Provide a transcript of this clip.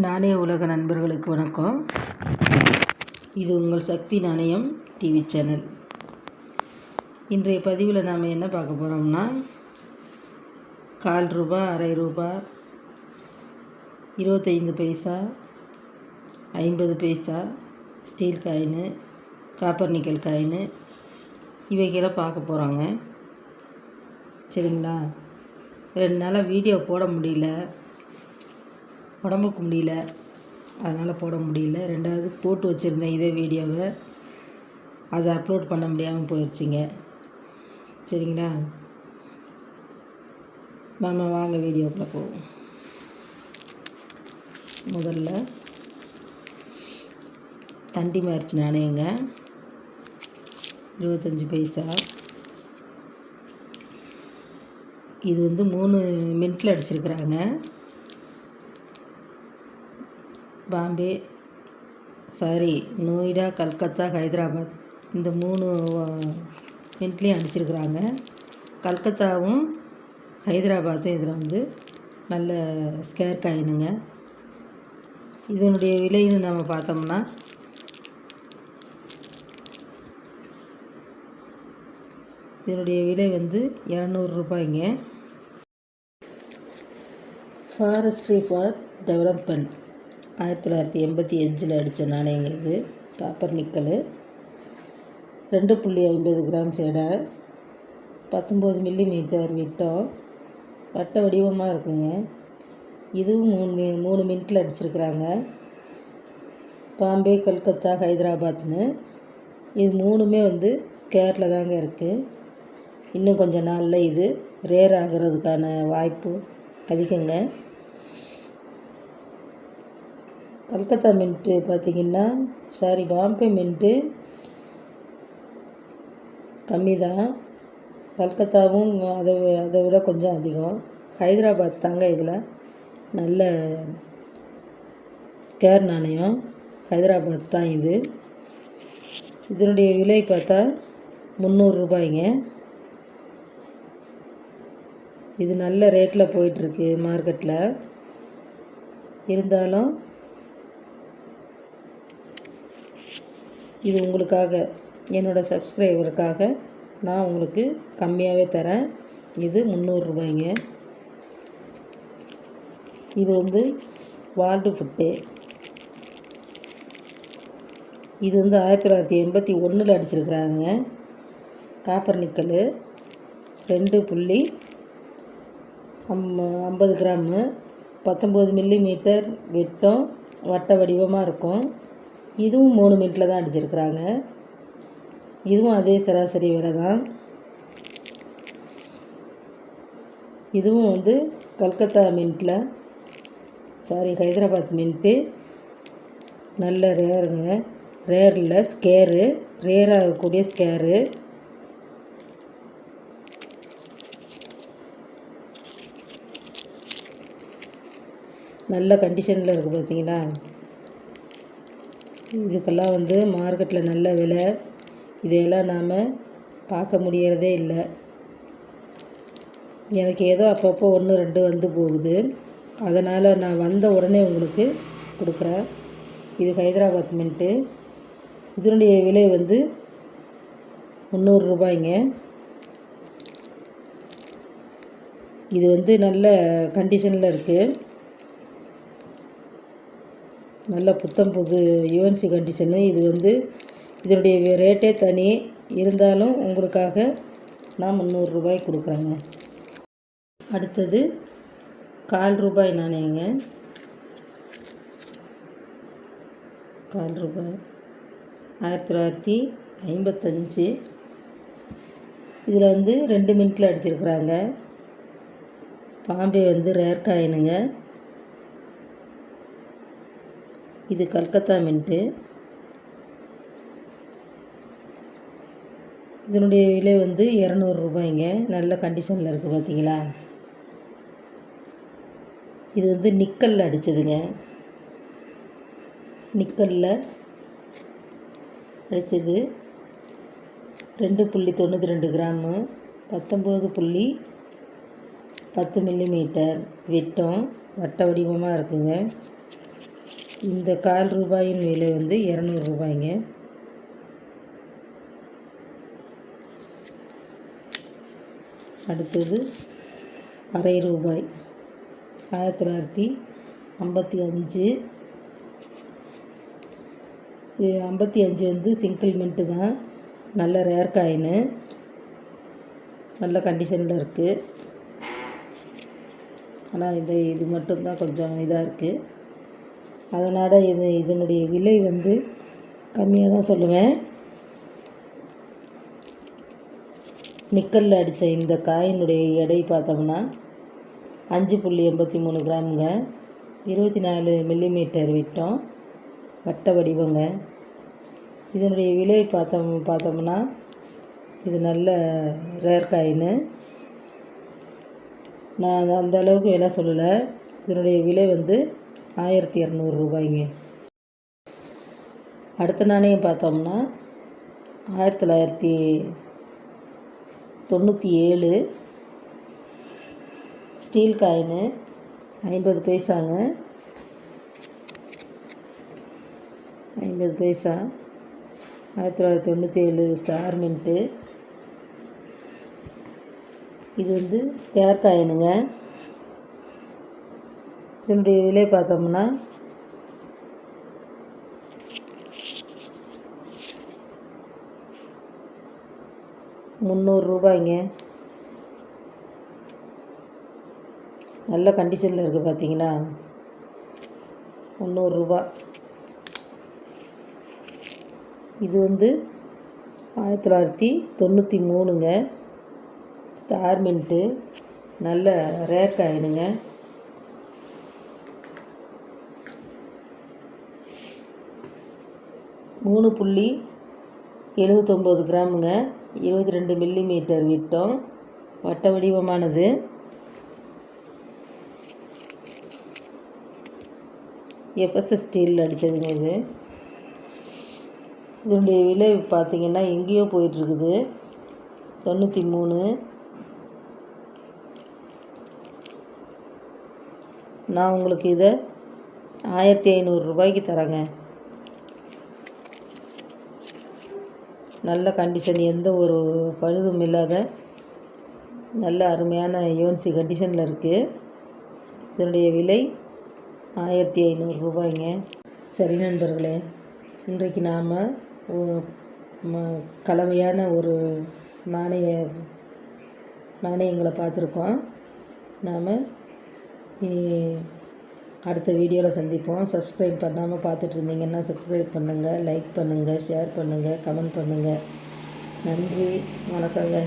நாணய உலக நண்பர்களுக்கு வணக்கம். இது உங்கள் சக்தி நாணயம் டிவி சேனல். இன்றைய பதிவில் நாம் என்ன பார்க்க போகிறோம்னா கால் ரூபா அரை ரூபா இருபத்தைந்து பைசா ஐம்பது paisa steel coin copper nickel coin இவைகளை பார்க்க போகிறாங்க சரிங்களா? ரெண்டு நாளாக வீடியோ போட முடியல. உடம்புக்கு முடியல. அதனால் போட முடியல. ரெண்டாவது போட்டு வச்சுருந்தேன் இதே வீடியோவை. அதை அப்லோட் பண்ண முடியாமல் போயிடுச்சிங்க சரிங்களா? நம்ம வாங்க வீடியோக்குள்ளே போவோம். முதல்ல தண்டி மார்ச் நாணயங்க இருபத்தஞ்சி பைசா. இது வந்து மூணு மின்ட்டில் அடிச்சிருக்கிறாங்க. பாம்பே சாரி நோய்டா கல்கத்தா ஹைதராபாத். இந்த மூணு மின்ட்லேயும் அடிச்சிருக்கிறாங்க கல்கத்தாவும் ஹைதராபாத்தும் இதில் வந்து நல்ல ஸ்கேர் காயினுங்க. இதனுடைய விலைன்னு நம்ம பார்த்தோம்னா இதனுடைய விலை வந்து இரநூறு ரூபாய்ங்க. ஃபாரஸ்ட்ரி ஃபார் டெவலப்மெண்ட் ஆயிரத்தி தொள்ளாயிரத்தி எண்பத்தி அஞ்சில் அடித்த நாணயங்க இது காப்பர் நிக்கல். ரெண்டு புள்ளி ஐம்பது கிராம் சேடை பத்தொம்போது மில்லி மீட்டர் விட்டம் வட்ட வடிவமாக இருக்குங்க. இதுவும் மூணு மி மூணு மினிட்டில் அடிச்சிருக்கிறாங்க. பாம்பே கல்கத்தா ஹைதராபாத்னு. இது மூணுமே வந்து ஸ்கேரில் தாங்க இருக்குது இன்னும் கொஞ்சம் நாளில் இது ரேர் ஆகிறதுக்கான வாய்ப்பு அதிகங்க. கல்கத்தா மின்ட்டு பார்த்திங்கன்னா சாரி பாம்பே மின்ட்டு கம்மி தான் கல்கத்தாவும் அதை அதை விட கொஞ்சம் அதிகம். ஹைதராபாத் தாங்க இதில். நல்ல ஸ்கேர் நாணயம். ஹைதராபாத் தான் இது. இதனுடைய விலை பார்த்தா முந்நூறுரூபாய்ங்க இது நல்ல ரேட்டில் போயிட்டுருக்கு மார்க்கெட்டில் இருந்தாலும் இது உங்களுக்காக என்னோடய சப்ஸ்கிரைபருக்காக நான் உங்களுக்கு கம்மியாகவே தரேன். இது முந்நூறுரூபாய்ங்க இது வந்து வால்டு ஃபுட்டு இது வந்து ஆயிரத்தி தொள்ளாயிரத்தி எண்பத்தி ஒன்றில் அடிச்சிருக்கிறாங்க. காப்பர் நிக்கல் ரெண்டு புள்ளி அம் ஐம்பது கிராமு பத்தொம்போது மில்லி மீட்டர் விட்டம் வட்ட வடிவமாக இருக்கும். இதுவும் மூணு மினிட்டில் தான் அடிச்சிருக்கிறாங்க. இதுவும் அதே சராசரி விலை தான். இதுவும் வந்து கல்கத்தா மின்ட்டில் சாரி ஹைதராபாத் மின்ட்டு நல்ல ரேருங்க ரேரில் ஸ்கேரு ரேராகக்கூடிய ஸ்கேரு நல்ல கண்டிஷனில் இருக்குது பார்த்தீங்களா இதுக்கெல்லாம் வந்து மார்க்கெட்டில் நல்ல விலை. இதையெல்லாம் நாம் பார்க்க முடியறதே இல்லை. எனக்கு ஏதோ அப்பப்போ ஒன்று ரெண்டு வந்து போகுது. அதனால் நான் வந்த உடனே உங்களுக்கு கொடுக்குறேன். இது ஹைதராபாத் மின்ட்டு. இதனுடைய விலை வந்து முந்நூறு ரூபாய்ங்க. இது வந்து நல்ல கண்டிஷனில் இருக்குது நல்ல புத்தம் புது யுஎன்சி கண்டிஷனு இது வந்து இதனுடைய ரேட்டே தனி. இருந்தாலும் உங்களுக்காக நான் முந்நூறுரூபாய் கொடுக்குறேங்க. அடுத்தது கால் ரூபாய் நாணயங்க. கால் ரூபாய். ஆயிரத்தி தொள்ளாயிரத்தி ஐம்பத்தஞ்சு. இதில் வந்து ரெண்டு மினிட்டில் அடிச்சிருக்கிறாங்க. பாம்பே வந்து ரேர் காயினுங்க இது கல்கத்தா மின்ட்டு. இதனுடைய விலை வந்து இரநூறு ரூபாய்ங்க. நல்ல கண்டிஷனில் இருக்குது பார்த்தீங்களா இது வந்து நிக்கலில் அடித்ததுங்க நிக்கலில் அடித்தது ரெண்டு புள்ளி தொண்ணூற்றி ரெண்டு கிராமு பத்தொம்போது புள்ளி பத்து மில்லிமீட்டர் விட்டம் வட்ட வடிவமாக இருக்குங்க. இந்த கால் ரூபாயின் விலை வந்து இரநூறு ரூபாய்ங்க. அடுத்தது அரை ரூபாய். ஆயிரத்தி தொள்ளாயிரத்தி ஐம்பத்தி அஞ்சு. ஐம்பத்தி அஞ்சு வந்து சிங்கிள் மின்ட்டு தான். நல்ல ரேர் காயினு நல்ல கண்டிஷனில் இருக்குது ஆனால் இது இது மட்டும்தான் கொஞ்சம் இதாக இருக்குது அதனால் இது இதனுடைய விலை வந்து கம்மியாக தான் சொல்லுவேன். நிக்கலில் அடித்த இந்த காயினுடைய எடை பார்த்தோம்னா அஞ்சு புள்ளி எண்பத்தி மூணு கிராமுங்க. இருபத்தி நாலு மில்லிமீட்டர் விட்டோம். வட்ட வடிவங்க. இதனுடைய விலை பார்த்தோம் பார்த்தோம்னா இது நல்ல ரேர் காயின்னு நான் அந்த அளவுக்கு விலை சொல்லலை. இதனுடைய விலை வந்து ஆயிரத்தி இரநூறு ரூபாய்ங்க. அடுத்த நாணயம் பார்த்தோம்னா ஆயிரத்தி தொள்ளாயிரத்தி தொண்ணூற்றி ஏழு ஸ்டீல் காயினு ஐம்பது பைசாங்க. ஐம்பது பைசா. ஆயிரத்தி தொள்ளாயிரத்தி தொண்ணூற்றி ஏழு ஸ்டார் மின்ட்டு. இது வந்து ஸ்கேர் காயினுங்க. இதனுடைய விலை பார்த்தோம்னா முந்நூறு ரூபாய்ங்க. நல்ல கண்டிஷனில் இருக்குது பார்த்தீங்களா முந்நூறுரூபா இது வந்து ஆயிரத்தி தொள்ளாயிரத்தி தொண்ணூற்றி மூணுங்க. ஸ்டார் மின்ட்டு நல்ல ரேக் ஆயிடுங்க மூணு புள்ளி எழுபத்தொம்போது கிராமுங்க. இருபத்தி ரெண்டு மில்லி மீட்டர் விட்டம். வட்ட வடிவமானது. எப்எஸ்எஸ் ஸ்டீலில் அடித்ததுங்க இது. இதனுடைய விலை பார்த்திங்கன்னா எங்கேயோ போயிட்டுருக்குது. தொண்ணூற்றி மூணு நான் உங்களுக்கு இதை ஆயிரத்தி ஐநூறு ரூபாய்க்கு தரேங்க. நல்ல கண்டிஷன் எந்த ஒரு பழுதும் இல்லாத நல்ல அருமையான யோன்சி கண்டிஷனில் இருக்குது இதனுடைய விலை ஆயிரத்தி ஐநூறு ரூபாய்ங்க. சரி நண்பர்களே இன்றைக்கு நாம் கலவையான ஒரு நாணய நாணயங்களை பார்த்துருக்கோம். நாம் இனி அடுத்த வீடியோவில் சந்திப்போம். சப்ஸ்கிரைப் பண்ணாமல் பார்த்துட்டு இருந்தீங்கன்னா சப்ஸ்கிரைப் பண்ணுங்கள் லைக் பண்ணுங்கள் ஷேர் பண்ணுங்கள் கமெண்ட் பண்ணுங்கள் நன்றி வணக்கங்க.